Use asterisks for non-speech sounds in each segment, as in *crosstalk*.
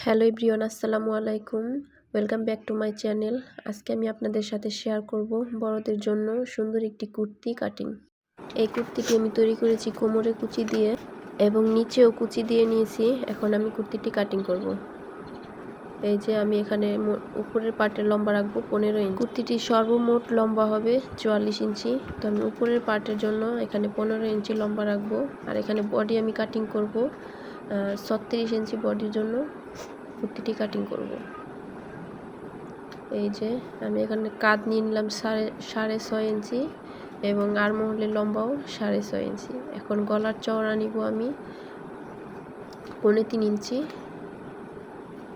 Hello everyone, আসসালামু আলাইকুম। Welcome back to my channel আজকে আমি আপনাদের সাথে শেয়ার করব বড়দের জন্য সুন্দর একটি কুর্তি কাটিং এই কুর্তিটি আমি তৈরি করেছি কোমরে কুচি দিয়ে এবং নিচেও কুচি দিয়ে নিয়েছি। এখন আমি কুর্তিটি কাটিং করব। এই যে আমি এখানে উপরের পার্টের লম্বা রাখব, পনেরো ইঞ্চি কুর্তিটি সর্বমোট লম্বা হবে চুয়াল্লিশ ইঞ্চি তো আমি উপরের পার্টের জন্য এখানে পনেরো ইঞ্চি লম্বা রাখব। আর এখানে বডি আমি কাটিং করব ছত্রিশ ইঞ্চি বডির জন্য। কুর্তিটি কাটিং করব। এই যে, আমি এখানে কাঁধ নিয়ে নিলাম সাড়ে সাড়ে ছয় ইঞ্চি এবং আর মহলের লম্বাও সাড়ে ছয় ইঞ্চি। এখন গলার চওড়া নিব আমি পৌনে তিন ইঞ্চি।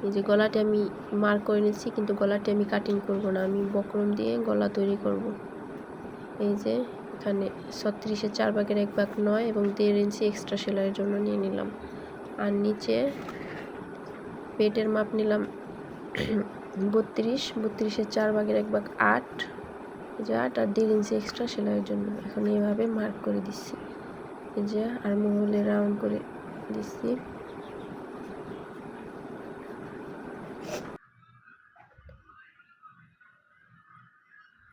এই যে গলাটি আমি মার করে নিচ্ছি, কিন্তু গলাটি আমি কাটিং করব না, আমি বকরম দিয়ে গলা তৈরি করব। এই যে, এখানে ছত্রিশে চার ভাগের এক ভাগ নয় এবং দেড় ইঞ্চি এক্সট্রা সেলাইয়ের জন্য নিয়ে নিলাম। আর নিচে পেটের মাপ নিলাম *clears throat* বত্রিশ। বত্রিশের চার ভাগের এক ভাগ আট। যে আট আর দেড় ইঞ্চি এক্সট্রা সেলাইয়ের জন্য এখন এইভাবে মার্ক করে দিচ্ছি। যে আর মহলে রাউন্ড করে দিচ্ছি।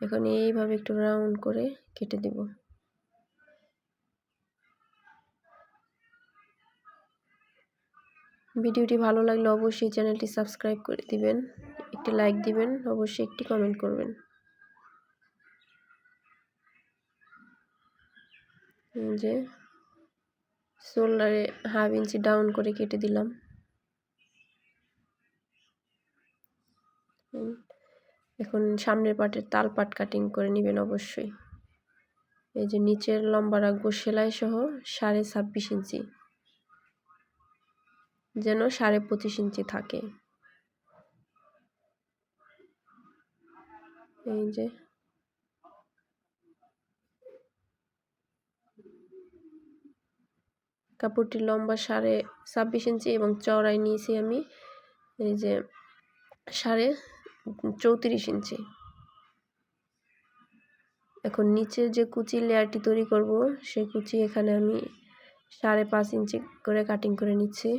এখন এইভাবে একটু রাউন্ড করে কেটে দেব। ভিডিওটি ভালো লাগলে অবশ্যই চ্যানেলটি সাবস্ক্রাইব করে দিবেন, একটি লাইক দিবেন, অবশ্যই একটি কমেন্ট করবেন। যে শোল্ডারে হাফ ইঞ্চি ডাউন করে কেটে দিলাম। এখন সামনের পাটের তাল পাট কাটিং করে নেবেন অবশ্যই। এই যে নিচের লম্বা রাখব সেলাই সহ সাড়ে ছাব্বিশ ইঞ্চি। যেন সাড়ে পঁচিশ ইঞ্চি থাকে। এই যে। কাপড়টি লম্বা সাড়ে ছাব্বিশ ইঞ্চি এবং চওড়াই নিয়েছি আমি। এই যে সাড়ে চৌত্রিশ ইঞ্চি। এখন নিচে যে কুচি লেয়ারটি তৈরি করব সেই কুচি এখানে আমি সাড়ে পাঁচ ইঞ্চি করে কাটিং করে নিচ্ছি।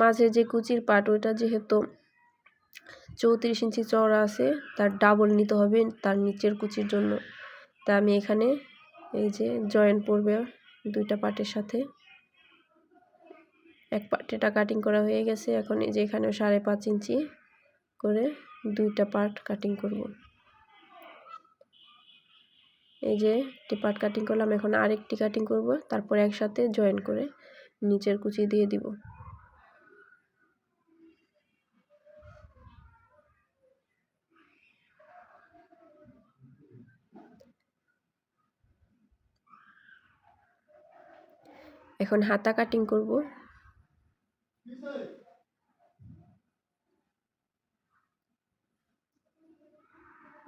মাঝে যে কুচির পাট, ওইটা যেহেতু চৌত্রিশ ইঞ্চি চওড়া আছে, তার ডাবল নিতে হবে তার নিচের কুচির জন্য। তা আমি এখানে এই যে জয়েন্ট পড়বে দুইটা পাটের সাথে। এক পার্টেটা কাটিং করা হয়ে গেছে, এখন এই যে এখানে সাড়ে পাঁচ ইঞ্চি করে দুইটা পার্ট কাটিং করব। এই যে একটি পার্ট কাটিং করলাম, এখন আরেকটি কাটিং করব, তারপর একসাথে জয়েন করে নিচের কুচি দিয়ে দিব। এখন হাতা কাটিং করব।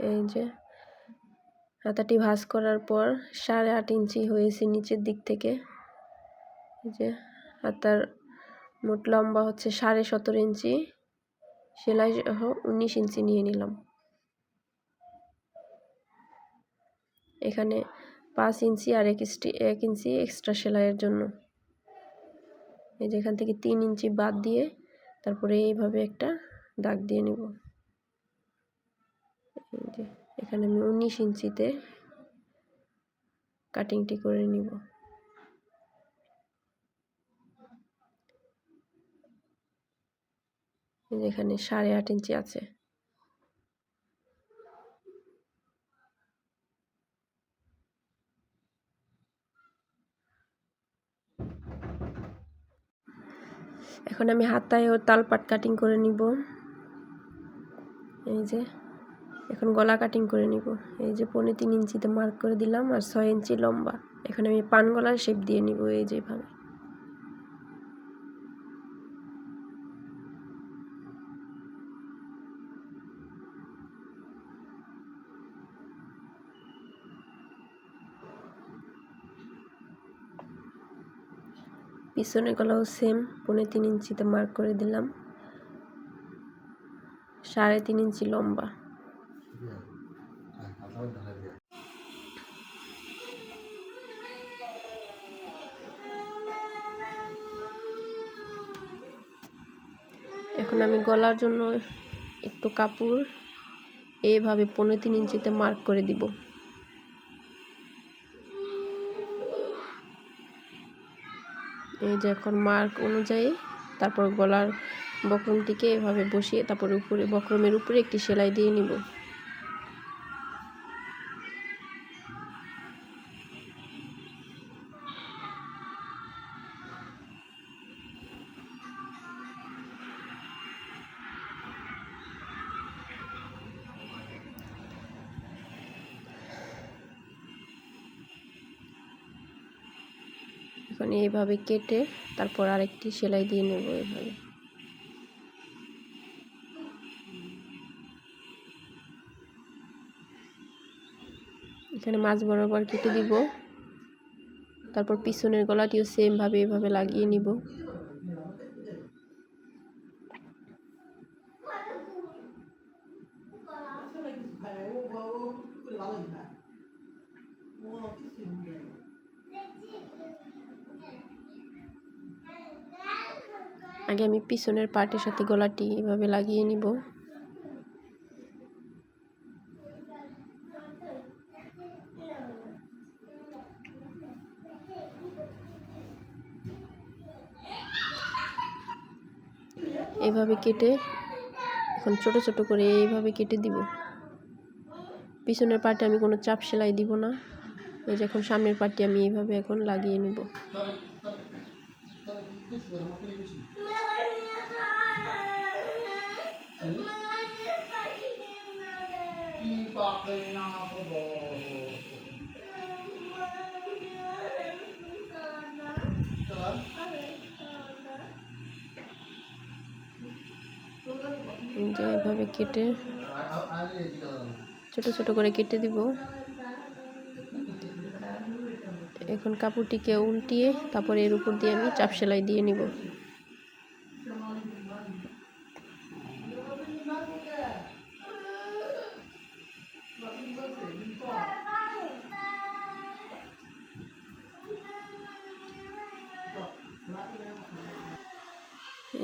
এই যে, হাতাটি ভাঁজ করার পর সাড়ে আট ইঞ্চি হয়েছে নিচের দিক থেকে। যে, হাতার মোট লম্বা হচ্ছে সাড়ে সতেরো ইঞ্চি। সেলাই সহ উনিশ ইঞ্চি নিয়ে নিলাম। এখানে পাঁচ ইঞ্চি আর এক এক ইঞ্চি এক্সট্রা সেলাইয়ের জন্য। এই যে এখান থেকে তিন ইঞ্চি বাদ দিয়ে তারপরে এইভাবে একটা দাগ দিয়ে নেব। এখানে আমি উনিশ ইঞ্চিতে কাটিংটি করে নিব। এখানে সাড়ে আট ইঞ্চি আছে। এখন আমি হাতায় ওর তালপাট কাটিং করে নিব। এই যে, এখন গলা কাটিং করে নিব। এই যে পনেরো তিন ইঞ্চিতে মার্ক করে দিলাম আর ছয় ইঞ্চি লম্বা। এখন আমি পান গলার শেপ দিয়ে নিব এই যেভাবে পিছনের গলাও সেম পনেরো তিন ইঞ্চিতে মার্ক করে দিলাম। সাড়ে তিন ইঞ্চি লম্বা। এখন আমি গলার জন্য একটু কাপড় এইভাবে পনেরো তিন ইঞ্চিতে মার্ক করে দিব। এই যে এখন মার্ক অনুযায়ী, তারপর গলার বক্রমটিকে এভাবে বসিয়ে তারপর উপরে, বক্রমের উপরে একটি সেলাই দিয়ে নিব। এখন এইভাবে কেটে তারপর আরেকটি সেলাই দিয়ে নেব এইভাবে এখানে মাছ বরাবর কেটে দিব। তারপর পিছনের গলাটিও সেম ভাবে এভাবে লাগিয়ে নিব। আগে আমি পিছনের পার্টের সাথে গলাটি এভাবে লাগিয়ে নিব। এভাবে কেটে এখন ছোট ছোট করে এইভাবে কেটে দিব। পিছনের পার্টে আমি কোনো চাপ সেলাই দিব না। এই যে এখন সামনের পার্টটি আমি এইভাবে এখন লাগিয়ে নিব। যে এভাবে কেটে ছোট ছোট করে কেটে দিব। এখন কাপড়টিকে উল্টিয়ে তারপরে এর উপর দিয়ে আমি চাপ সেলাই দিয়ে নিব।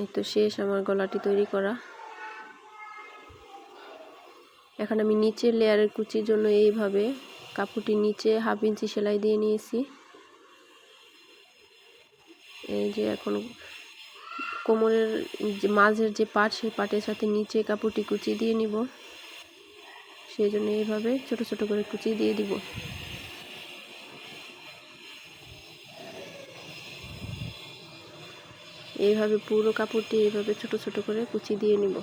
এই তো শেষ আমার গলাটি তৈরি করা। এখন আমি নিচের লেয়ারের কুচির জন্য এইভাবে কাপড়টি নিচে হাফ ইঞ্চি সেলাই দিয়ে নিয়েছি। এই যে এখন কোমরের যে মাঝের যে পাট সেই পাটের সাথে নিচে কাপড়টি কুচি দিয়ে নিব। সেই জন্য এইভাবে ছোট ছোট করে কুচি দিয়ে দিব। এইভাবে পুরো কাপড়টি এইভাবে ছোট ছোট করে কুচি দিয়ে নিব।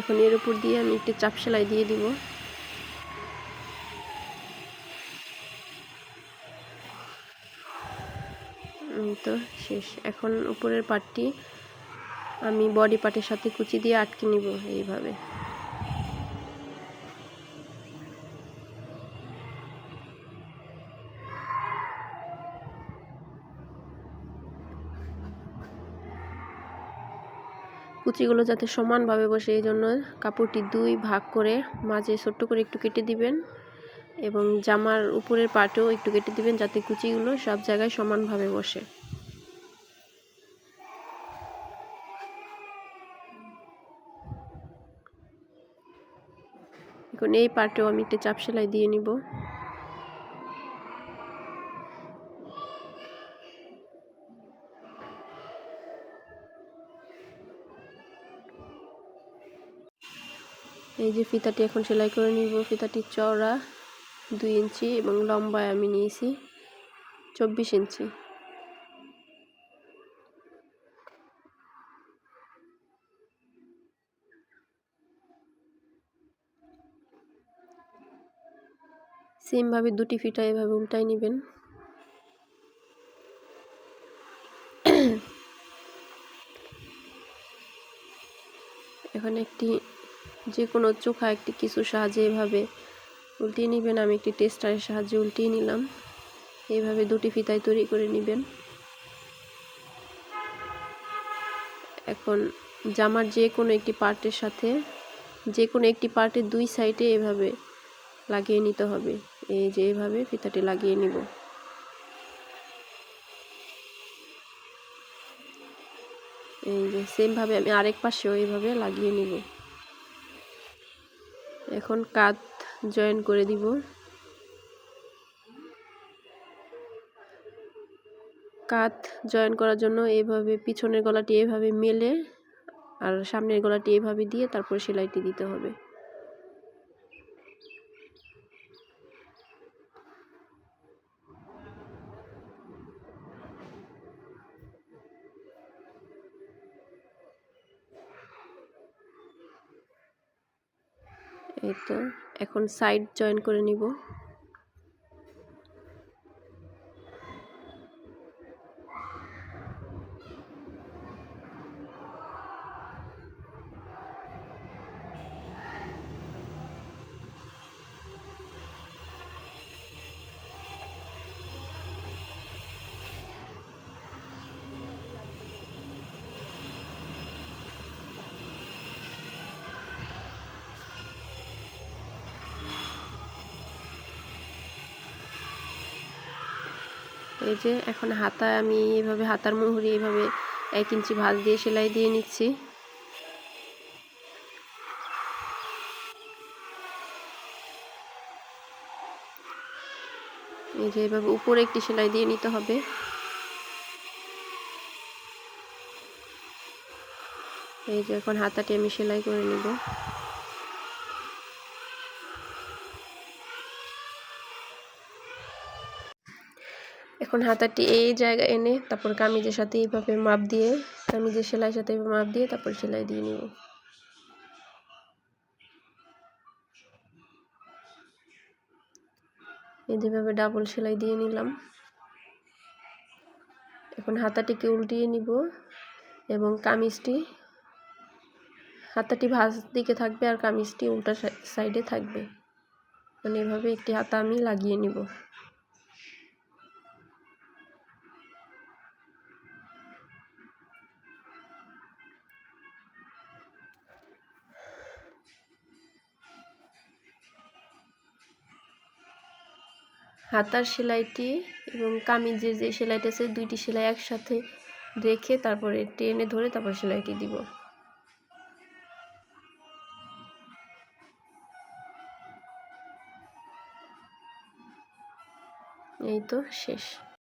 এখন এর উপর দিয়ে আমি একটি চাপ সেলাই দিয়ে দিব। তো শেষ। এখন উপরের পাটটি আমি বডি পার্টের সাথে কুচি দিয়ে আটকে নিব এইভাবে। কুচিগুলো যাতে সমানভাবে বসে, এই জন্য কাপড়টি দুই ভাগ করে মাঝে ছোট্ট করে একটু কেটে দিবেন। এবং জামার উপরের পাটেও একটু কেটে দিবেন যাতে কুচিগুলো সব জায়গায় সমানভাবে বসে। এখন এই পার্টেও আমি একটা চাপ সেলাই দিয়ে নিব। এই যে ফিতাটি এখন সেলাই করে নিব ফিতাটি চওড়া। দুই ইঞ্চি এবং লম্বায় আমি নিয়েছি চব্বিশ ইঞ্চি। সেমভাবে দুটি ফিটা এভাবে উল্টাই নেবেন। এখন একটি যে কোনো চোখা একটি কিছু সাহায্যে এভাবে উল্টিয়ে নেবেন, আমি একটি টেস্টারের সাহায্যে উল্টিয়ে নিলাম। এইভাবে দুটি ফিতায় তৈরি করে নেবেন। এখন জামার যে কোনো একটি পার্টের সাথে, যে কোনো একটি পার্টের দুই সাইডে এভাবে লাগিয়ে নিতে হবে। এই যে এভাবে ফিতাটি লাগিয়ে নিব। এই যে সেমভাবে আমি আরেক পাশেও এইভাবে লাগিয়ে নিব। এখন কাত জয়েন করে দিব। কাত জয়েন করার জন্য এইভাবে পিছনের গলাটি এভাবে মেলে আর সামনের গলাটি এভাবে দিয়ে তারপর সেলাইটি দিতে হবে। এই তো। এখন সাইড জয়েন করে নিব। এই যে এখন হাতা আমি এইভাবে হাতার মুহুরি এইভাবে এক ইঞ্চি ভাঁজ দিয়ে সেলাই দিয়ে নিচ্ছি। এই যে এইভাবে উপরে একটি সেলাই দিয়ে নিতে হবে। এই যে এখন হাতাটি আমি সেলাই করে নিব। এখন হাতাটি এই জায়গায় এনে তারপর কামিজের সাথে এইভাবে মাপ দিয়ে, কামিজের সেলাইয়ের সাথে মাপ দিয়ে তারপর সেলাই দিয়ে নিব। যেভাবে ডাবল সেলাই দিয়ে নিলাম। এখন হাতাটিকে উল্টিয়ে নিব এবং কামিজটি, হাতাটি ভাঁজ দিকে থাকবে আর কামিজটি উল্টা সাইডে থাকবে। মানে এভাবে একটি হাতা আমি লাগিয়ে নিব। হাতার সেলাইটি এবং কামিজের যে সেলাইটা আছে, দুইটি সেলাই একসাথে রেখে তারপরে টেনে ধরে তারপর সেলাইটি দিব। এই তো শেষ।